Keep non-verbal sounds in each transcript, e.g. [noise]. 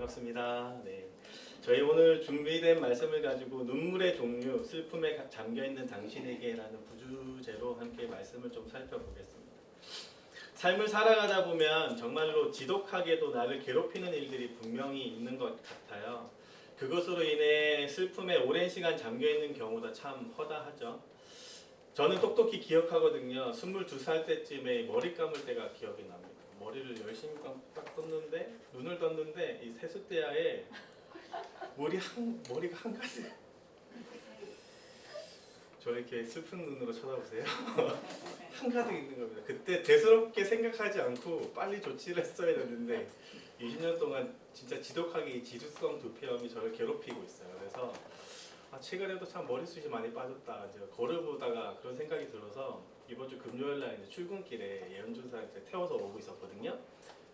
반갑습니다. 네. 저희 오늘 준비된 말씀을 가지고 눈물의 종류, 슬픔에 가- 잠겨 있는 당신에게라는 부주제로 함께 말씀을 좀 살펴보겠습니다. 삶을 살아가다 보면 정말로 지독하게도 나를 괴롭히는 일들이 분명히 있는 것 같아요. 그것으로 인해 슬픔에 오랜 시간 잠겨 있는 경우도 참 허다하죠. 저는 똑똑히 기억하거든요. 22살 때쯤에 머리 감을 때가 기억이 납니다. 머리를 열심히 감- 딱 떴는데 눈을 떴는데 이 세숫대야에 머리 한 머리가 한 가지. 저 이렇게 슬픈 눈으로 쳐다보세요. [laughs] 한 가득 있는 겁니다. 그때 대수롭게 생각하지 않고 빨리 조치를 했어야 됐는데 20년 동안 진짜 지독하게 이 지수성 두피염이 저를 괴롭히고 있어요. 그래서 아, 최근에도 참 머리숱이 많이 빠졌다. 이제 거울 보다가 그런 생각이 들어서 이번 주 금요일 날 이제 출근길에 예언준사한테 태워서 오고 있었거든요.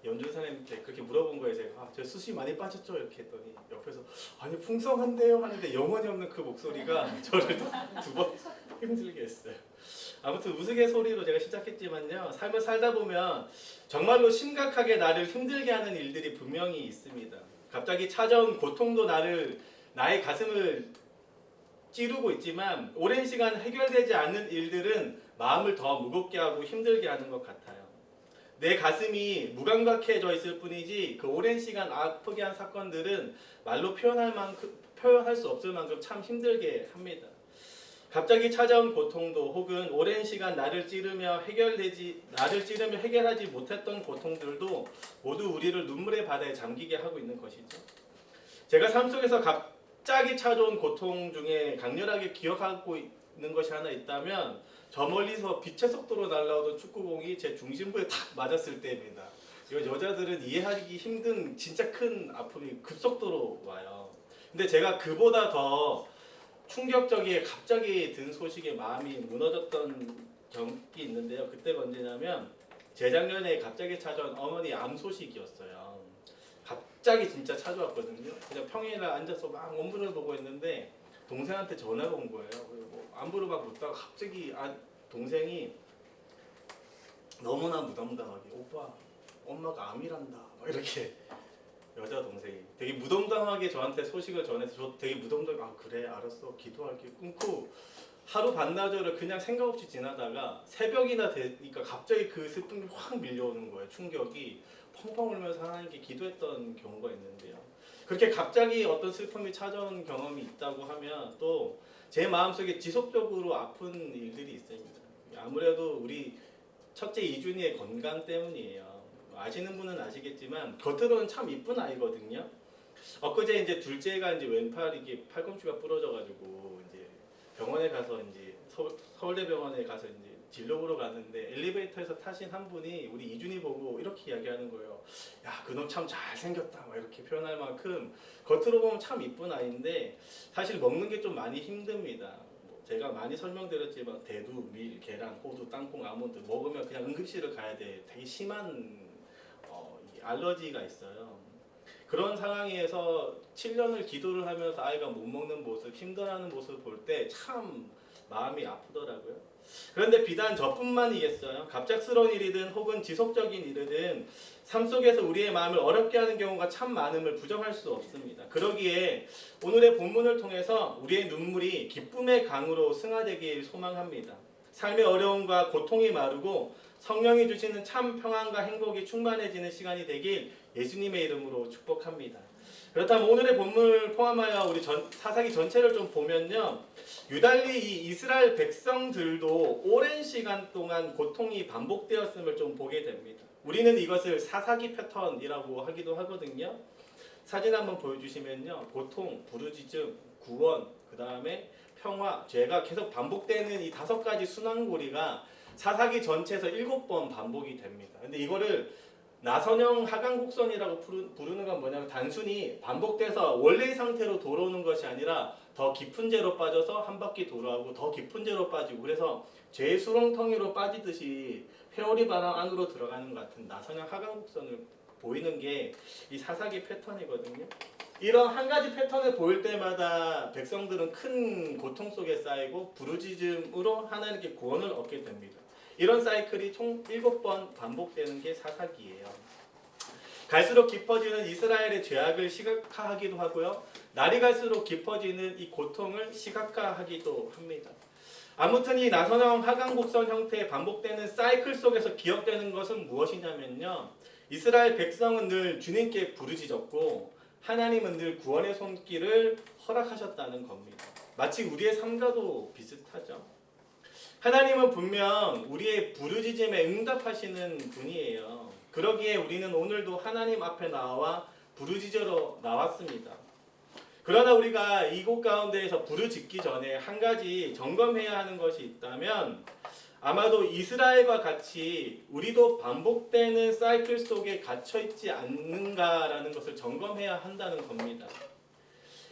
연준사님한테 그렇게 물어본 거예요. 제가 아, 제 숱이 많이 빠졌죠? 이렇게 했더니 옆에서 아니 풍성한데요 하는데 영혼이 없는 그 목소리가 [laughs] 저를 두 번 [laughs] 힘들게 했어요. 아무튼 우스갯소리로 제가 시작했지만요. 삶을 살다 보면 정말로 심각하게 나를 힘들게 하는 일들이 분명히 있습니다. 갑자기 찾아온 고통도 나를 나의 가슴을 찌르고 있지만 오랜 시간 해결되지 않는 일들은 마음을 더 무겁게 하고 힘들게 하는 것 같아요. 내 가슴이 무감각해져 있을 뿐이지 그 오랜 시간 아프게 한 사건들은 말로 표현할 만큼 표현할 수 없을 만큼 참 힘들게 합니다. 갑자기 찾아온 고통도 혹은 오랜 시간 나를 찌르며 해결되지 나를 찌르며 해결하지 못했던 고통들도 모두 우리를 눈물의 바다에 잠기게 하고 있는 것이죠. 제가 삶 속에서 갑 자기 찾아온 고통 중에 강렬하게 기억하고 있는 것이 하나 있다면 저 멀리서 빛의 속도로 날아오던 축구공이 제 중심부에 탁 맞았을 때입니다. 이거 여자들은 이해하기 힘든 진짜 큰 아픔이 급속도로 와요. 근데 제가 그보다 더 충격적이게 갑자기 든 소식에 마음이 무너졌던 경기 있는데요. 그때가 언제냐면 재작년에 갑자기 찾아온 어머니 암 소식이었어요. 갑자기 진짜 찾아왔거든요. 그냥 평일에 앉아서 막 원문을 보고 있는데 동생한테 전화가 온 거예요. 그리고 안부를 막 묻다가 갑자기 아, 동생이 너무나 무덤덤하게 오빠 엄마가 암이란다. 막 이렇게 [laughs] 여자 동생이 되게 무덤덤하게 저한테 소식을 전해서 저 되게 무덤덤 아 그래 알았어. 기도할게. 끊고 하루 반나절을 그냥 생각 없이 지나다가 새벽이나 되니까 갑자기 그 슬픔이 확 밀려오는 거예요. 충격이 펑펑 울면서 하나님께 기도했던 경우가 있는데요 그렇게 갑자기 어떤 슬픔이 찾아온 경험이 있다고 하면 또 제 마음속에 지속적으로 아픈 일들이 있습니다 아무래도 우리 첫째 이준이의 건강 때문이에요. 아시는 분은 아시겠지만 겉으로는 참 이쁜 아이거든요. 엊그제 이제 둘째가 이제 왼팔 이게 팔꿈치가 부러져가지고 이제 병원에 가서 이제 서, 서울대병원에 가서 이제 진료 보러 갔는데 엘리베이터에서 타신 한 분이 우리 이준이 보고 이렇게 이야기하는 거예요. 야 그놈 참 잘생겼다. 막 이렇게 표현할 만큼 겉으로 보면 참 이쁜 아이인데 사실 먹는 게 좀 많이 힘듭니다. 뭐 제가 많이 설명드렸지만 대두, 밀, 계란, 호두, 땅콩, 아몬드 먹으면 그냥 응급실을 가야 돼. 되게 심한 어, 이 알러지가 있어요. 그런 상황에서 7년을 기도를 하면서 아이가 못 먹는 모습, 힘들어하는 모습을 볼때 참 마음이 아프더라고요. 그런데 비단 저뿐만이겠어요. 갑작스러운 일이든 혹은 지속적인 일이든 삶 속에서 우리의 마음을 어렵게 하는 경우가 참 많음을 부정할 수 없습니다. 그러기에 오늘의 본문을 통해서 우리의 눈물이 기쁨의 강으로 승화되길 소망합니다. 삶의 어려움과 고통이 마르고 성령이 주시는 참 평안과 행복이 충만해지는 시간이 되길 예수님의 이름으로 축복합니다. 그렇다면 오늘의 본문을 포함하여 우리 전, 사사기 전체를 좀 보면요. 유달리 이 이스라엘 백성들도 오랜 시간 동안 고통이 반복되었음을 좀 보게 됩니다. 우리는 이것을 사사기 패턴이라고 하기도 하거든요. 사진 한번 보여주시면요. 고통, 부르짖음, 구원, 그 다음에 평화, 죄가 계속 반복되는 이 다섯 가지 순환고리가 사사기 전체에서 일곱 번 반복이 됩니다. 근데 이거를 나선형 하강곡선이라고 부르- 부르는 건 뭐냐면 단순히 반복돼서 원래의 상태로 돌아오는 것이 아니라 더 깊은 죄로 빠져서 한 바퀴 돌아오고 더 깊은 죄로 빠지고 그래서 죄의 수렁텅이로 빠지듯이 회오리 바람 안으로 들어가는 것 같은 나선형 하강곡선을 보이는 게 이 사사기 패턴이거든요. 이런 한 가지 패턴을 보일 때마다 백성들은 큰 고통 속에 쌓이고 부르짖음으로 하나님께 구원을 얻게 됩니다. 이런 사이클이 총 7번 반복되는 게 사사기예요. 갈수록 깊어지는 이스라엘의 죄악을 시각화하기도 하고요. 날이 갈수록 깊어지는 이 고통을 시각화하기도 합니다. 아무튼 이 나선형 하강곡선 형태의 반복되는 사이클 속에서 기억되는 것은 무엇이냐면요. 이스라엘 백성은 늘 주님께 부르짖었고 하나님은 늘 구원의 손길을 허락하셨다는 겁니다. 마치 우리의 삶과도 비슷하죠. 하나님은 분명 우리의 부르짖음에 응답하시는 분이에요. 그러기에 우리는 오늘도 하나님 앞에 나와 부르짖으러 나왔습니다. 그러나 우리가 이곳 가운데에서 부르짖기 전에 한 가지 점검해야 하는 것이 있다면 아마도 이스라엘과 같이 우리도 반복되는 사이클 속에 갇혀 있지 않는가라는 것을 점검해야 한다는 겁니다.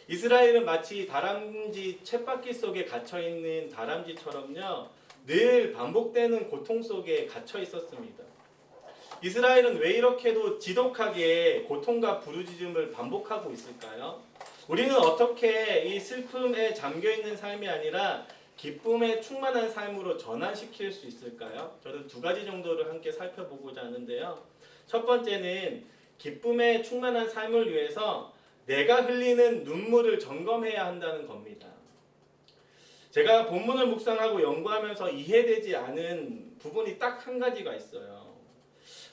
이스라엘은 마치 다람쥐 쳇바퀴 속에 갇혀 있는 다람쥐처럼요. 늘 반복되는 고통 속에 갇혀 있었습니다. 이스라엘은 왜 이렇게도 지독하게 고통과 부르짖음을 반복하고 있을까요? 우리는 어떻게 이 슬픔에 잠겨 있는 삶이 아니라 기쁨에 충만한 삶으로 전환시킬 수 있을까요? 저는 두 가지 정도를 함께 살펴보고자 하는데요. 첫 번째는 기쁨에 충만한 삶을 위해서 내가 흘리는 눈물을 점검해야 한다는 겁니다. 제가 본문을 묵상하고 연구하면서 이해되지 않은 부분이 딱 한 가지가 있어요.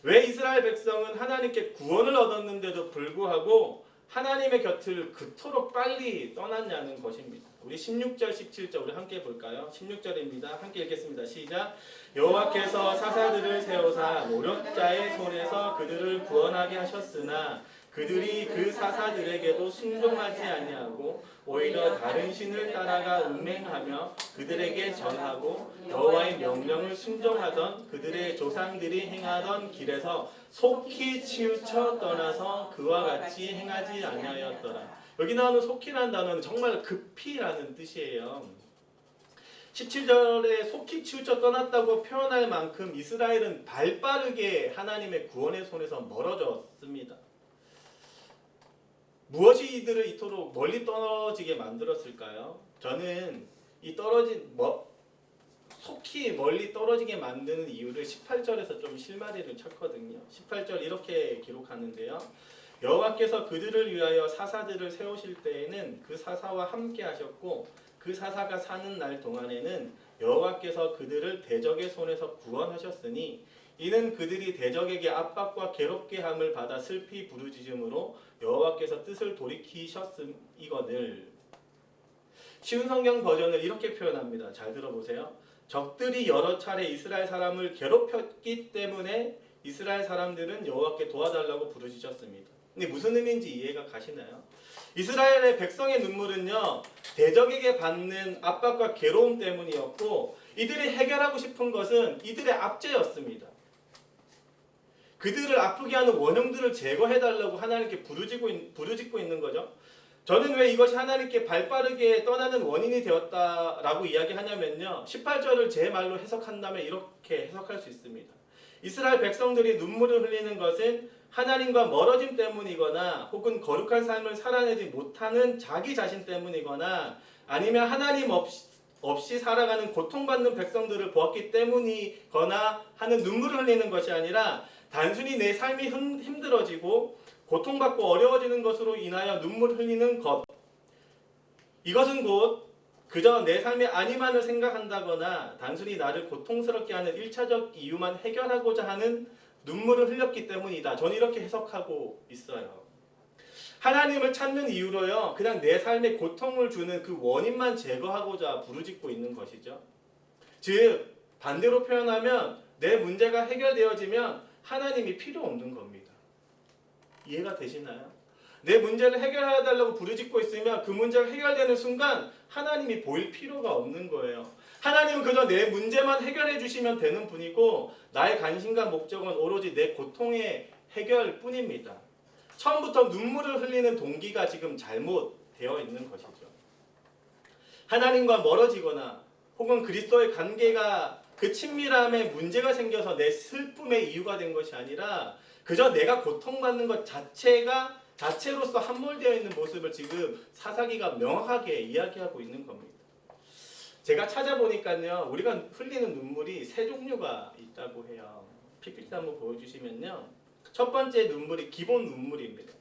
왜 이스라엘 백성은 하나님께 구원을 얻었는데도 불구하고 하나님의 곁을 그토록 빨리 떠났냐는 것입니다. 우리 16절, 17절 우리 함께 볼까요? 16절입니다. 함께 읽겠습니다. 시작. 여호와께서 사사들을 세우사 노력자의 손에서 그들을 구원하게 하셨으나 그들이 그 사사들에게도 순종하지 아니하고 오히려 다른 신을 따라가 음행하며 그들에게 전하고 여호와의 명령을 순종하던 그들의 조상들이 행하던 길에서 속히 치우쳐 떠나서 그와 같이 행하지 아니하였더라. 여기 나오는 속히라는 단어는 정말 급히라는 뜻이에요. 17절에 속히 치우쳐 떠났다고 표현할 만큼 이스라엘은 발빠르게 하나님의 구원의 손에서 멀어졌습니다. 무엇이 이들을 이토록 멀리 떨어지게 만들었을까요? 저는 이 떨어진 뭐 속히 멀리 떨어지게 만드는 이유를 18절에서 좀 실마리를 쳤거든요. 18절 이렇게 기록하는데요. 여호와께서 그들을 위하여 사사들을 세우실 때에는 그 사사와 함께 하셨고 그 사사가 사는 날 동안에는 여호와께서 그들을 대적의 손에서 구원하셨으니 이는 그들이 대적에게 압박과 괴롭게 함을 받아 슬피 부르짖음으로 여호와께서 뜻을 돌이키셨음 이거늘 쉬운 성경 버전을 이렇게 표현합니다. 잘 들어보세요. 적들이 여러 차례 이스라엘 사람을 괴롭혔기 때문에 이스라엘 사람들은 여호와께 도와달라고 부르짖었습니다. 근데 무슨 의미인지 이해가 가시나요? 이스라엘의 백성의 눈물은요 대적에게 받는 압박과 괴로움 때문이었고 이들이 해결하고 싶은 것은 이들의 압제였습니다. 그들을 아프게 하는 원형들을 제거해 달라고 하나님께 부르짖고, 있- 부르짖고 있는 거죠. 저는 왜 이것이 하나님께 발빠르게 떠나는 원인이 되었다라고 이야기하냐면요. 18절을 제 말로 해석한다면 이렇게 해석할 수 있습니다. 이스라엘 백성들이 눈물을 흘리는 것은 하나님과 멀어짐 때문이거나 혹은 거룩한 삶을 살아내지 못하는 자기 자신 때문이거나 아니면 하나님 없이, 없이 살아가는 고통받는 백성들을 보았기 때문이거나 하는 눈물을 흘리는 것이 아니라 단순히 내 삶이 힘- 힘들어지고 고통받고 어려워지는 것으로 인하여 눈물 흘리는 것. 이것은 곧 그저 내 삶의 아니만을 생각한다거나 단순히 나를 고통스럽게 하는 일차적 이유만 해결하고자 하는 눈물을 흘렸기 때문이다. 저는 이렇게 해석하고 있어요. 하나님을 찾는 이유로요. 그냥 내 삶에 고통을 주는 그 원인만 제거하고자 부르짖고 있는 것이죠. 즉 반대로 표현하면 내 문제가 해결되어지면 하나님이 필요 없는 겁니다. 이해가 되시나요? 내 문제를 해결해 달라고 부르짖고 있으면 그 문제가 해결되는 순간 하나님이 보일 필요가 없는 거예요. 하나님은 그저 내 문제만 해결해 주시면 되는 분이고 나의 관심과 목적은 오로지 내 고통의 해결 뿐입니다. 처음부터 눈물을 흘리는 동기가 지금 잘못되어 있는 것이죠. 하나님과 멀어지거나 혹은 그리스도의 관계가 그 친밀함에 문제가 생겨서 내 슬픔의 이유가 된 것이 아니라 그저 내가 고통받는 것 자체가 자체로서 함몰되어 있는 모습을 지금 사사기가 명확하게 이야기하고 있는 겁니다. 제가 찾아보니까요, 우리가 흘리는 눈물이 세 종류가 있다고 해요. PPT 한번 보여주시면요. 첫 번째 눈물이 기본 눈물입니다.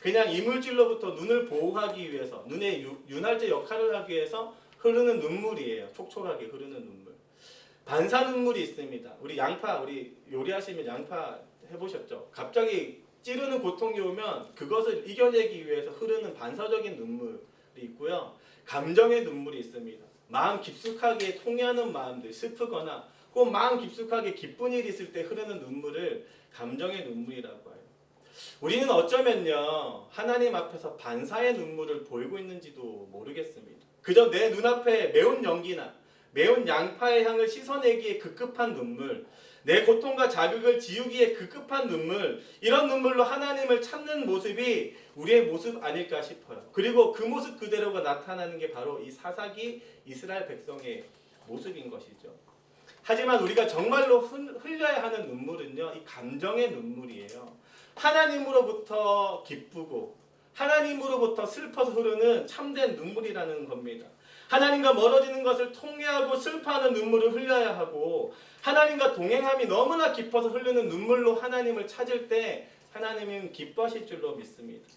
그냥 이물질로부터 눈을 보호하기 위해서 눈의 유- 윤활제 역할을 하기 위해서 흐르는 눈물이에요. 촉촉하게 흐르는 눈물. 반사 눈물이 있습니다. 우리 양파 우리 요리하시면 양파 해보셨죠? 갑자기 찌르는 고통이 오면 그것을 이겨내기 위해서 흐르는 반사적인 눈물이 있고요. 감정의 눈물이 있습니다. 마음 깊숙하게 통해하는 마음들 슬프거나 혹은 마음 깊숙하게 기쁜 일이 있을 때 흐르는 눈물을 감정의 눈물이라고 해요. 우리는 어쩌면요 하나님 앞에서 반사의 눈물을 보이고 있는지도 모르겠습니다. 그저 내 눈앞에 매운 연기나 매운 양파의 향을 씻어내기에 급급한 눈물, 내 고통과 자극을 지우기에 급급한 눈물, 이런 눈물로 하나님을 찾는 모습이 우리의 모습 아닐까 싶어요. 그리고 그 모습 그대로가 나타나는 게 바로 이 사사기 이스라엘 백성의 모습인 것이죠. 하지만 우리가 정말로 흘- 흘려야 하는 눈물은요, 이 감정의 눈물이에요. 하나님으로부터 기쁘고 하나님으로부터 슬퍼서 흐르는 참된 눈물이라는 겁니다. 하나님과 멀어지는 것을 통회하고 슬퍼하는 눈물을 흘려야 하고 하나님과 동행함이 너무나 깊어서 흐르는 눈물로 하나님을 찾을 때 하나님은 기뻐하실 줄로 믿습니다.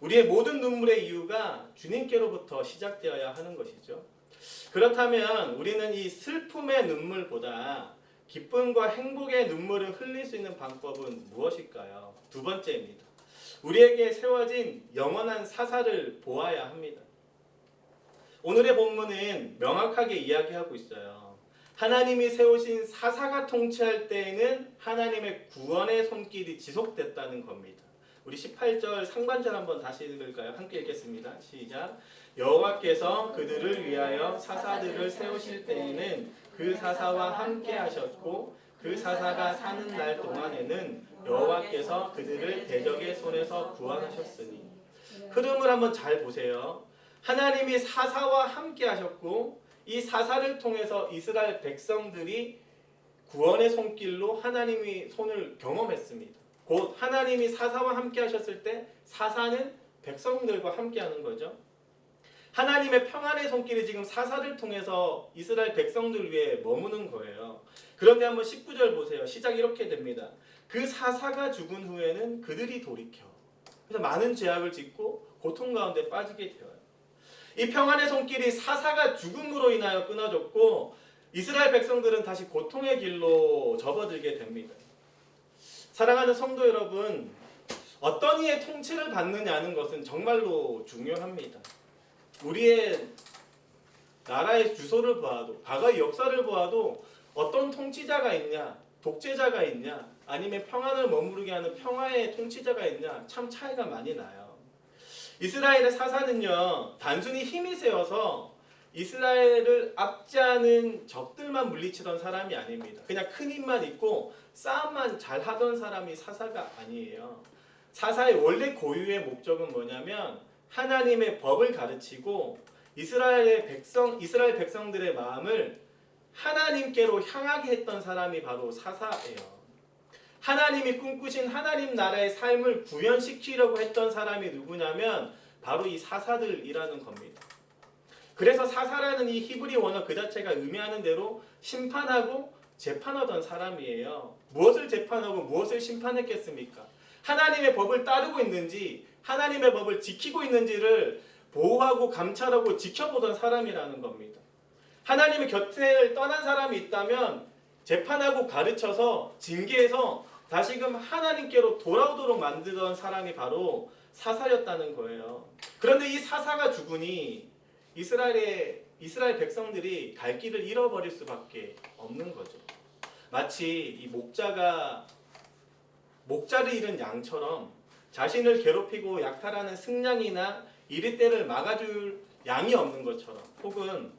우리의 모든 눈물의 이유가 주님께로부터 시작되어야 하는 것이죠. 그렇다면 우리는 이 슬픔의 눈물보다 기쁨과 행복의 눈물을 흘릴 수 있는 방법은 무엇일까요? 두 번째입니다. 우리에게 세워진 영원한 사사를 보아야 합니다. 오늘의 본문은 명확하게 이야기하고 있어요. 하나님이 세우신 사사가 통치할 때에는 하나님의 구원의 손길이 지속됐다는 겁니다. 우리 18절 상반절 한번 다시 읽을까요? 함께 읽겠습니다. 시작. 여호와께서 그들을 위하여 사사들을 세우실 때에는 그 사사와 함께 하셨고 그 사사가 사는 날 동안에는 여호와께서 그들을 대적의 손에서 구원하셨으니 흐름을 한번 잘 보세요. 하나님이 사사와 함께 하셨고 이 사사를 통해서 이스라엘 백성들이 구원의 손길로 하나님이 손을 경험했습니다. 곧 하나님이 사사와 함께 하셨을 때 사사는 백성들과 함께 하는 거죠. 하나님의 평안의 손길이 지금 사사를 통해서 이스라엘 백성들 위해 머무는 거예요. 그런데 한번 19절 보세요. 시작 이렇게 됩니다. 그 사사가 죽은 후에는 그들이 돌이켜. 그래서 많은 죄악을 짓고 고통 가운데 빠지게 되어요. 이 평안의 손길이 사사가 죽음으로 인하여 끊어졌고 이스라엘 백성들은 다시 고통의 길로 접어들게 됩니다. 사랑하는 성도 여러분, 어떤 이의 통치를 받느냐는 것은 정말로 중요합니다. 우리의 나라의 주소를 보아도 과거의 역사를 보아도 어떤 통치자가 있냐, 독재자가 있냐, 아니면 평안을 머무르게 하는 평화의 통치자가 있냐 참 차이가 많이 나요. 이스라엘의 사사는요 단순히 힘이 세워서 이스라엘을 압제하는 적들만 물리치던 사람이 아닙니다. 그냥 큰 힘만 있고 싸움만 잘 하던 사람이 사사가 아니에요. 사사의 원래 고유의 목적은 뭐냐면 하나님의 법을 가르치고 이스라엘의 백성 이스라엘 백성들의 마음을 하나님께로 향하게 했던 사람이 바로 사사예요. 하나님이 꿈꾸신 하나님 나라의 삶을 구현시키려고 했던 사람이 누구냐면 바로 이 사사들이라는 겁니다. 그래서 사사라는 이 히브리 원어 그 자체가 의미하는 대로 심판하고 재판하던 사람이에요. 무엇을 재판하고 무엇을 심판했겠습니까? 하나님의 법을 따르고 있는지 하나님의 법을 지키고 있는지를 보호하고 감찰하고 지켜보던 사람이라는 겁니다. 하나님의 곁을 떠난 사람이 있다면 재판하고 가르쳐서 징계해서 다시금 하나님께로 돌아오도록 만들던 사람이 바로 사사였다는 거예요. 그런데 이 사사가 죽으니 이스라엘의 이스라엘 백성들이 갈 길을 잃어버릴 수밖에 없는 거죠. 마치 이 목자가 목자를 잃은 양처럼 자신을 괴롭히고 약탈하는 승냥이나 이리떼를 막아줄 양이 없는 것처럼 혹은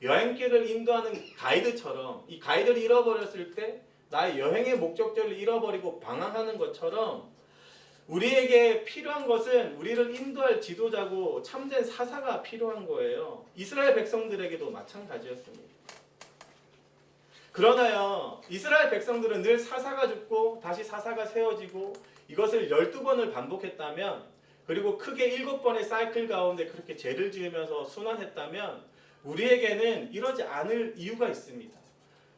여행길을 인도하는 가이드처럼 이 가이드를 잃어버렸을 때 나의 여행의 목적지를 잃어버리고 방황하는 것처럼 우리에게 필요한 것은 우리를 인도할 지도자고 참된 사사가 필요한 거예요. 이스라엘 백성들에게도 마찬가지였습니다. 그러나요, 이스라엘 백성들은 늘 사사가 죽고 다시 사사가 세워지고 이것을 12번을 반복했다면 그리고 크게 일곱 번의 사이클 가운데 그렇게 죄를 지으면서 순환했다면 우리에게는 이러지 않을 이유가 있습니다.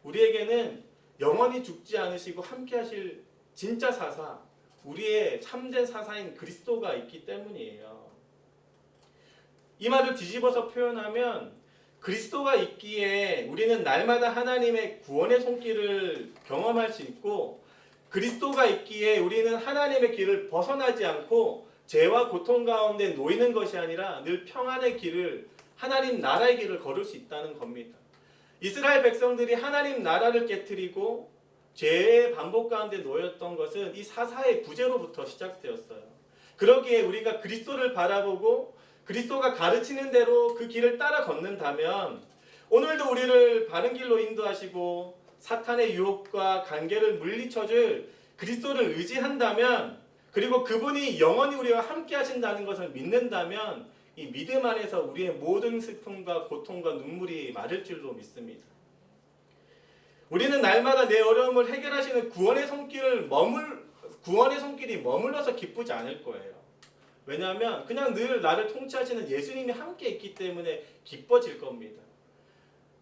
우리에게는 영원히 죽지 않으시고 함께 하실 진짜 사사 우리의 참된 사사인 그리스도가 있기 때문이에요. 이 말을 뒤집어서 표현하면 그리스도가 있기에 우리는 날마다 하나님의 구원의 손길을 경험할 수 있고 그리스도가 있기에 우리는 하나님의 길을 벗어나지 않고 죄와 고통 가운데 놓이는 것이 아니라 늘 평안의 길을 하나님 나라의 길을 걸을 수 있다는 겁니다. 이스라엘 백성들이 하나님 나라를 깨뜨리고 죄의 반복 가운데 놓였던 것은 이 사사의 부재로부터 시작되었어요. 그러기에 우리가 그리스도를 바라보고 그리스도가 가르치는 대로 그 길을 따라 걷는다면 오늘도 우리를 바른 길로 인도하시고 사탄의 유혹과 관계를 물리쳐줄 그리스도를 의지한다면 그리고 그분이 영원히 우리와 함께 하신다는 것을 믿는다면 이 믿음 안에서 우리의 모든 슬픔과 고통과 눈물이 마를 줄로 믿습니다. 우리는 날마다 내 어려움을 해결하시는 구원의 손길을 머물 구원의 손길이 머물러서 기쁘지 않을 거예요. 왜냐하면 그냥 늘 나를 통치하시는 예수님이 함께 있기 때문에 기뻐질 겁니다.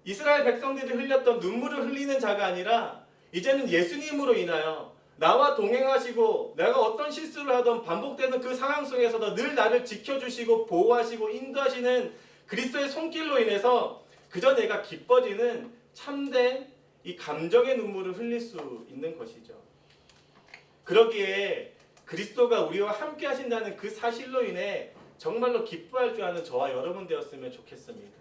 이스라엘 백성들이 흘렸던 눈물을 흘리는 자가 아니라 이제는 예수님으로 인하여 나와 동행하시고 내가 어떤 실수를 하던 반복되는 그 상황 속에서도 늘 나를 지켜주시고 보호하시고 인도하시는 그리스도의 손길로 인해서 그저 내가 기뻐지는 참된 이 감정의 눈물을 흘릴 수 있는 것이죠. 그러기에 그리스도가 우리와 함께 하신다는 그 사실로 인해 정말로 기뻐할 줄 아는 저와 여러분 되었으면 좋겠습니다.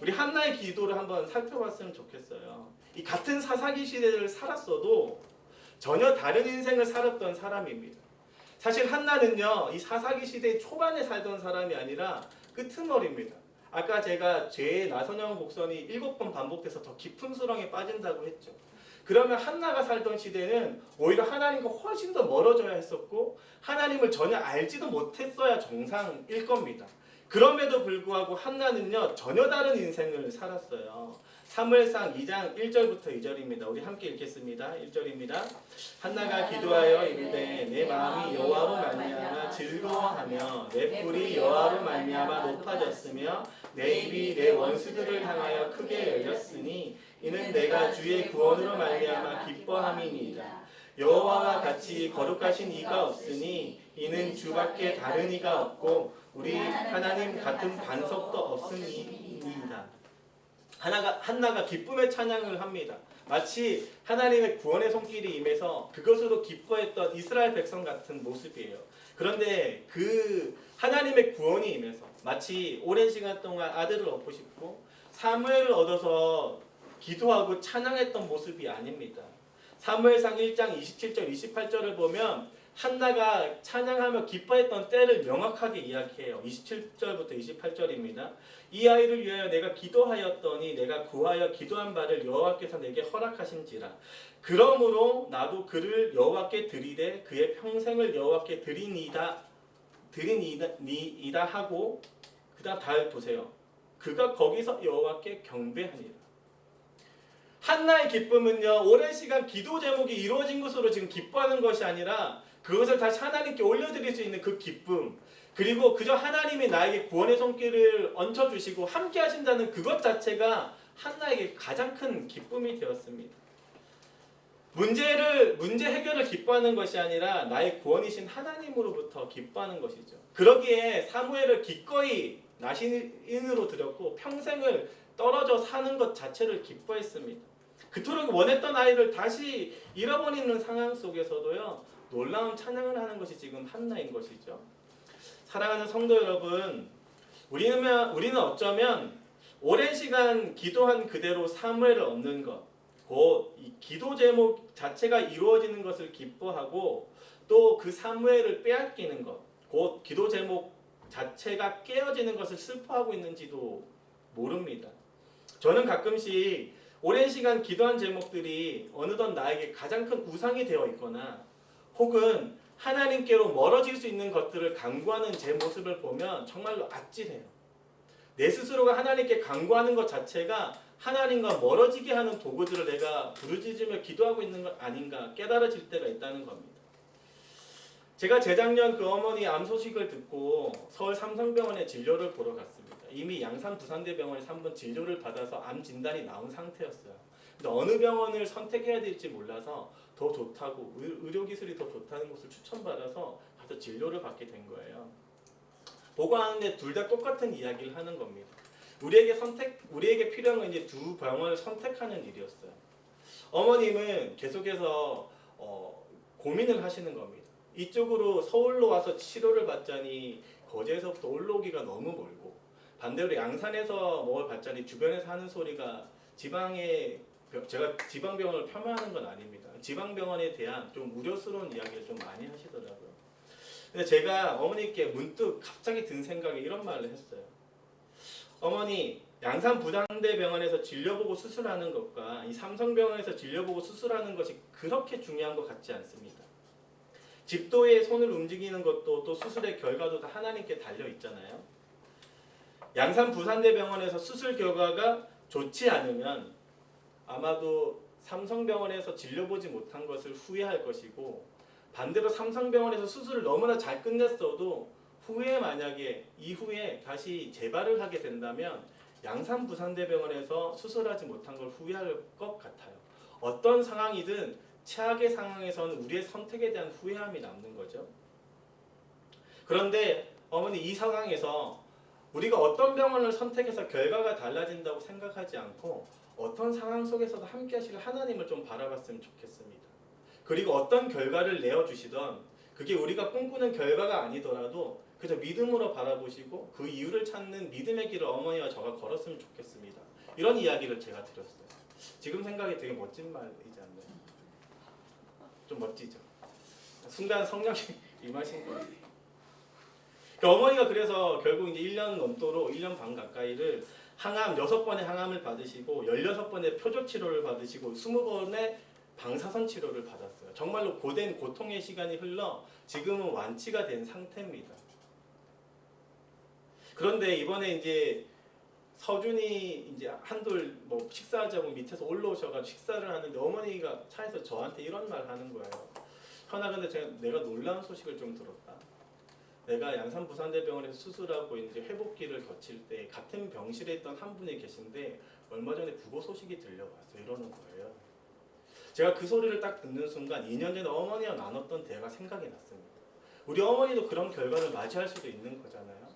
우리 한나의 기도를 한번 살펴봤으면 좋겠어요. 이 같은 사사기 시대를 살았어도 전혀 다른 인생을 살았던 사람입니다. 사실 한나는요, 이 사사기 시대 초반에 살던 사람이 아니라 끄트머리입니다. 아까 제가 죄의 나선형 곡선이 일곱 번 반복돼서 더 깊은 수렁에 빠진다고 했죠. 그러면 한나가 살던 시대는 오히려 하나님과 훨씬 더 멀어져야 했었고 하나님을 전혀 알지도 못했어야 정상일 겁니다. 그럼에도 불구하고 한나는요 전혀 다른 인생을 살았어요. 사무엘상 2장 1절부터 2절입니다. 우리 함께 읽겠습니다. 1절입니다. 한나가 기도하여 이르되 내 마음이 여호와로 말미암아 즐거워하며 내 뿔이 여호와로 말미암아 높아졌으며 내 입이 내 원수들을 향하여 크게 열렸으니 이는 내가 주의 구원으로 말미암아 기뻐함이니이다. 여호와와 같이 거룩하신 이가 없으니 이는 주밖에 다른 이가 없고 우리 하나님 같은 반석도 없으니이다. 하나가 한나가 기쁨의 찬양을 합니다. 마치 하나님의 구원의 손길이 임해서 그것으로 기뻐했던 이스라엘 백성 같은 모습이에요. 그런데 그 하나님의 구원이 임해서 마치 오랜 시간 동안 아들을 얻고 싶고 사무엘을 얻어서 기도하고 찬양했던 모습이 아닙니다. 사무엘상 1장 27절 28절을 보면 한나가 찬양하며 기뻐했던 때를 명확하게 이야기해요. 27절부터 28절입니다. 이 아이를 위하여 내가 기도하였더니 내가 구하여 기도한 바를 여호와께서 내게 허락하신지라. 그러므로 나도 그를 여호와께 드리되 그의 평생을 여호와께 드리니이다 드리니이다 하고 그다음 달 보세요. 그가 거기서 여호와께 경배하니라. 한나의 기쁨은요 오랜 시간 기도 제목이 이루어진 것으로 지금 기뻐하는 것이 아니라 그것을 다시 하나님께 올려드릴 수 있는 그 기쁨 그리고 그저 하나님이 나에게 구원의 손길을 얹혀주시고 함께 하신다는 그것 자체가 한나에게 가장 큰 기쁨이 되었습니다. 문제를 문제 해결을 기뻐하는 것이 아니라 나의 구원이신 하나님으로부터 기뻐하는 것이죠. 그러기에 사무엘을 기꺼이 나신인으로 드렸고 평생을 떨어져 사는 것 자체를 기뻐했습니다. 그토록 원했던 아이를 다시 잃어버리는 상황 속에서도요 놀라운 찬양을 하는 것이 지금 한나인 것이죠. 사랑하는 성도 여러분, 우리는 우리는 어쩌면 오랜 시간 기도한 그대로 사무엘을 얻는 것, 곧이 기도 제목 자체가 이루어지는 것을 기뻐하고 또 그 사무엘을 빼앗기는 것, 곧 기도 제목 자체가 깨어지는 것을 슬퍼하고 있는지도 모릅니다. 저는 가끔씩 오랜 시간 기도한 제목들이 어느덧 나에게 가장 큰 우상이 되어 있거나 혹은 하나님께로 멀어질 수 있는 것들을 강구하는 제 모습을 보면 정말로 아찔해요. 내 스스로가 하나님께 강구하는 것 자체가 하나님과 멀어지게 하는 도구들을 내가 부르짖으며 기도하고 있는 것 아닌가 깨달아질 때가 있다는 겁니다. 제가 재작년 그 어머니 암 소식을 듣고 서울 삼성병원에 진료를 보러 갔습니다. 이미 양산 부산대병원에서 한번 진료를 받아서 암 진단이 나온 상태였어요. 근데 어느 병원을 선택해야 될지 몰라서 더 좋다고 의- 의료 기술이 더 좋다는 것을 추천받아서 가서 진료를 받게 된 거예요. 보고하는데 둘 다 똑같은 이야기를 하는 겁니다. 우리에게 선택, 우리에게 필요한 건 이제 두 병원을 선택하는 일이었어요. 어머님은 계속해서 어, 고민을 하시는 겁니다. 이쪽으로 서울로 와서 치료를 받자니 거제에서부터 올라오기가 너무 멀고 반대로 양산에서 뭘 받자니 주변에서 하는 소리가 지방에 병- 제가 지방병원을 폄하하는 건 아닙니다. 지방병원에 대한 좀 우려스러운 이야기를 좀 많이 하시더라고요. 근데 제가 어머니께 문득 갑자기 든 생각에 이런 말을 했어요. 어머니 양산 부담대병원에서 진료보고 수술하는 것과 이 삼성병원에서 진료보고 수술하는 것이 그렇게 중요한 것 같지 않습니다. 집도의 손을 움직이는 것도 또 수술의 결과도 다 하나님께 달려 있잖아요. 양산 부산대병원에서 수술 결과가 좋지 않으면 아마도 삼성병원에서 진료보지 못한 것을 후회할 것이고 반대로 삼성병원에서 수술을 너무나 잘 끝냈어도 후에 만약에 이후에 다시 재발을 하게 된다면 양산 부산대병원에서 수술하지 못한 걸 후회할 것 같아요. 어떤 상황이든 최악의 상황에서는 우리의 선택에 대한 후회함이 남는 거죠. 그런데 어머니 이 상황에서 우리가 어떤 병원을 선택해서 결과가 달라진다고 생각하지 않고 어떤 상황 속에서도 함께 하실 하나님을 좀 바라봤으면 좋겠습니다. 그리고 어떤 결과를 내어주시던 그게 우리가 꿈꾸는 결과가 아니더라도 그저 믿음으로 바라보시고 그 이유를 찾는 믿음의 길을 어머니와 저가 걸었으면 좋겠습니다. 이런 이야기를 제가 드렸어요. 지금 생각이 되게 멋진 말이지 않나요? 좀 멋지죠. 순간 성령이 [laughs] 임하신 거예요. 그 어머니가 그래서 결국 이제 1년 넘도록 1년 반 가까이를 항암 6번의 항암을 받으시고 16번의 표적 치료를 받으시고 20번의 방사선 치료를 받았어요. 정말로 고된 고통의 시간이 흘러 지금은 완치가 된 상태입니다. 그런데 이번에 이제 서준이 이제 한돌 뭐 식사하자고 밑에서 올라오셔가지고 식사를 하는데 어머니가 차에서 저한테 이런 말 하는 거예요. 현아 근데 제가 내가 놀라운 소식을 좀 들었다. 내가 양산 부산대병원에서 수술하고 이제 회복기를 거칠 때 같은 병실에 있던 한 분이 계신데 얼마 전에 부고 소식이 들려왔어 이러는 거예요. 제가 그 소리를 딱 듣는 순간 2년 전에 어머니와 나눴던 대화가 생각이 났습니다. 우리 어머니도 그런 결과를 맞이할 수도 있는 거잖아요.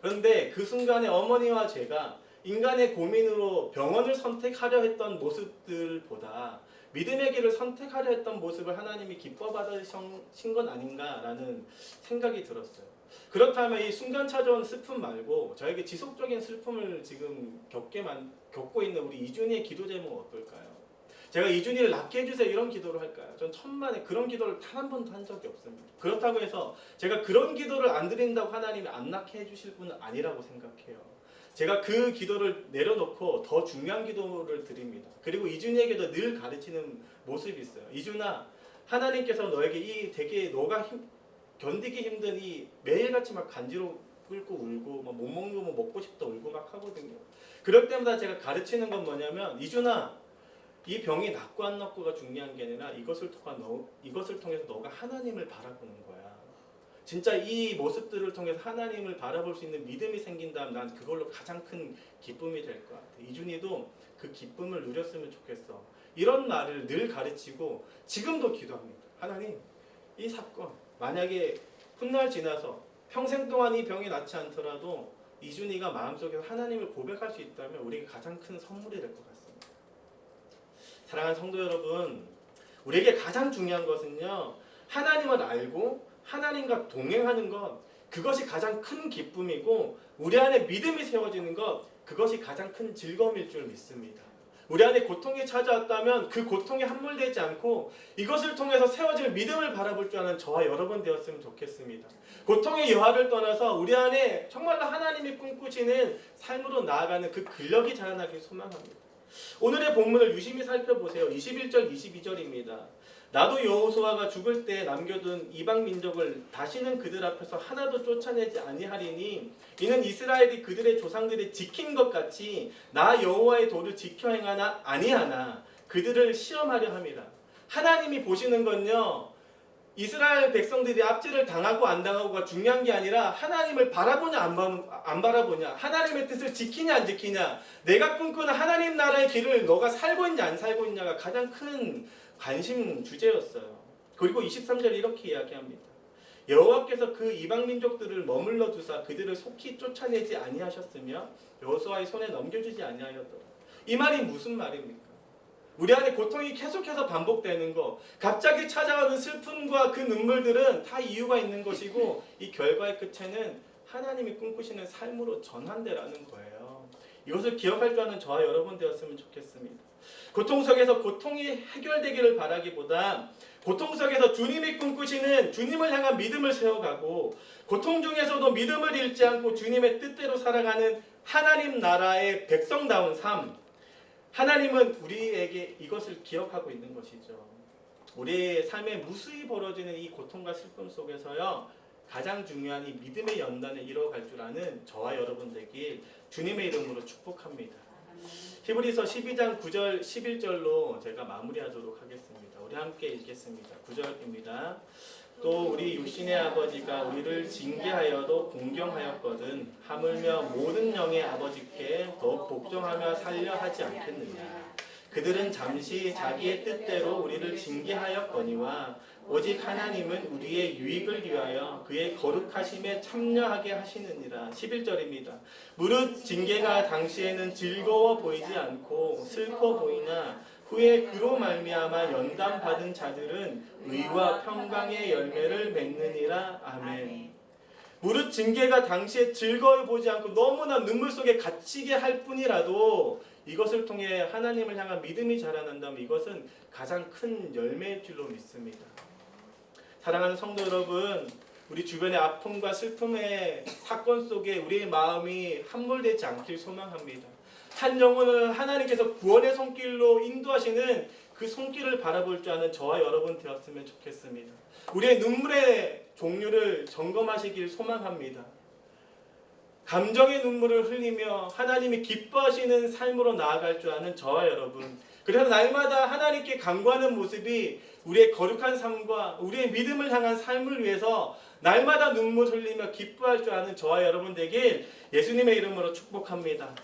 그런데 그 순간에 어머니와 제가 인간의 고민으로 병원을 선택하려 했던 모습들보다 믿음의 길을 선택하려 했던 모습을 하나님이 기뻐 받으신 건 아닌가라는 생각이 들었어요. 그렇다면 이 순간 찾아온 슬픔 말고 저에게 지속적인 슬픔을 지금 겪게만 겪고 있는 우리 이준희의 기도 제목은 어떨까요? 제가 이준희를 낫게 해주세요 이런 기도를 할까요? 전 천만에 그런 기도를 단 한 번도 한 적이 없습니다. 그렇다고 해서 제가 그런 기도를 안 드린다고 하나님이 안 낫게 해주실 분은 아니라고 생각해요. 제가 그 기도를 내려놓고 더 중요한 기도를 드립니다. 그리고 이준희에게도 늘 가르치는 모습이 있어요. 이준아, 하나님께서 너에게 이 되게 너가 힘, 견디기 힘든 이 매일같이 막 간지러 끓고 울고 막 못 먹는 거뭐 먹고 싶다 울고 막 하거든요. 그럴 때마다 제가 가르치는 건 뭐냐면 이준아, 이 병이 낫고 안 낫고가 중요한 게 아니라 이것을 통한 너, 이것을 통해서 너가 하나님을 바라보는 거야. 진짜 이 모습들을 통해서 하나님을 바라볼 수 있는 믿음이 생긴다면 난 그걸로 가장 큰 기쁨이 될 것 같아. 이준이도 그 기쁨을 누렸으면 좋겠어. 이런 말을 늘 가르치고 지금도 기도합니다. 하나님, 이 사건 만약에 훗날 지나서 평생 동안 이 병이 낫지 않더라도 이준이가 마음속에서 하나님을 고백할 수 있다면 우리에게 가장 큰 선물이 될 것 같습니다. 사랑하는 성도 여러분, 우리에게 가장 중요한 것은요, 하나님을 알고 하나님과 동행하는 것, 그것이 가장 큰 기쁨이고, 우리 안에 믿음이 세워지는 것, 그것이 가장 큰 즐거움일 줄 믿습니다. 우리 안에 고통이 찾아왔다면 그 고통에 함몰되지 않고 이것을 통해서 세워질 믿음을 바라볼 줄 아는 저와 여러분 되었으면 좋겠습니다. 고통의 여하를 떠나서 우리 안에 정말로 하나님이 꿈꾸시는 삶으로 나아가는 그 근력이 자라나길 소망합니다. 오늘의 본문을 유심히 살펴보세요. 21절, 22절입니다. 나도 여호수아가 죽을 때 남겨둔 이방 민족을 다시는 그들 앞에서 하나도 쫓아내지 아니하리니 이는 이스라엘이 그들의 조상들이 지킨 것 같이 나 여호와의 도를 지켜 행하나 아니하나 그들을 시험하려 함이라. 하나님이 보시는 건요. 이스라엘 백성들이 압제를 당하고 안 당하고가 중요한 게 아니라 하나님을 바라보냐 안, 바, 안 바라보냐 하나님의 뜻을 지키냐 안 지키냐 내가 꿈꾸는 하나님 나라의 길을 너가 살고 있냐 안 살고 있냐가 가장 큰 관심 주제였어요. 그리고 23절 이렇게 이야기합니다. 여호와께서 그 이방 민족들을 머물러 두사 그들을 속히 쫓아내지 아니하셨으며 여호수아의 손에 넘겨주지 아니하였더라. 이 말이 무슨 말입니까? 우리 안에 고통이 계속해서 반복되는 거, 갑자기 찾아오는 슬픔과 그 눈물들은 다 이유가 있는 것이고 이 결과의 끝에는 하나님이 꿈꾸시는 삶으로 전환되라는 거예요. 이것을 기억할 줄 아는 저와 여러분 되었으면 좋겠습니다. 고통 속에서 고통이 해결되기를 바라기보다 고통 속에서 주님이 꿈꾸시는 주님을 향한 믿음을 세워가고 고통 중에서도 믿음을 잃지 않고 주님의 뜻대로 살아가는 하나님 나라의 백성다운 삶. 하나님은 우리에게 이것을 기억하고 있는 것이죠. 우리의 삶에 무수히 벌어지는 이 고통과 슬픔 속에서요. 가장 중요한 이 믿음의 연단을 이뤄갈 줄 아는 저와 여러분 되길 주님의 이름으로 축복합니다. 히브리서 12장 9절 11절로 제가 마무리하도록 하겠습니다. 우리 함께 읽겠습니다. 9절입니다. 또 우리 육신의 아버지가 우리를 징계하여도 공경하였거든 하물며 모든 영의 아버지께 더욱 복종하며 살려 하지 않겠느냐 그들은 잠시 자기의 뜻대로 우리를 징계하였거니와 오직 하나님은 우리의 유익을 위하여 그의 거룩하심에 참여하게 하시느니라 11절입니다 무릇 징계가 당시에는 즐거워 보이지 않고 슬퍼 보이나 후에 그로 말미암아 연단 받은 자들은 의와 평강의 열매를 맺느니라 아멘. 무릇 징계가 당시에 즐거워 보지 않고 너무나 눈물 속에 갇히게 할 뿐이라도 이것을 통해 하나님을 향한 믿음이 자라난다면 이것은 가장 큰 열매일 줄로 믿습니다. 사랑하는 성도 여러분, 우리 주변의 아픔과 슬픔의 사건 속에 우리의 마음이 함몰되지 않길 소망합니다. 한 영혼을 하나님께서 구원의 손길로 인도하시는 그 손길을 바라볼 줄 아는 저와 여러분 되었으면 좋겠습니다. 우리의 눈물의 종류를 점검하시길 소망합니다. 감정의 눈물을 흘리며 하나님이 기뻐하시는 삶으로 나아갈 줄 아는 저와 여러분. 그래서 날마다 하나님께 간구하는 모습이 우리의 거룩한 삶과 우리의 믿음을 향한 삶을 위해서 날마다 눈물 흘리며 기뻐할 줄 아는 저와 여러분 되길 예수님의 이름으로 축복합니다.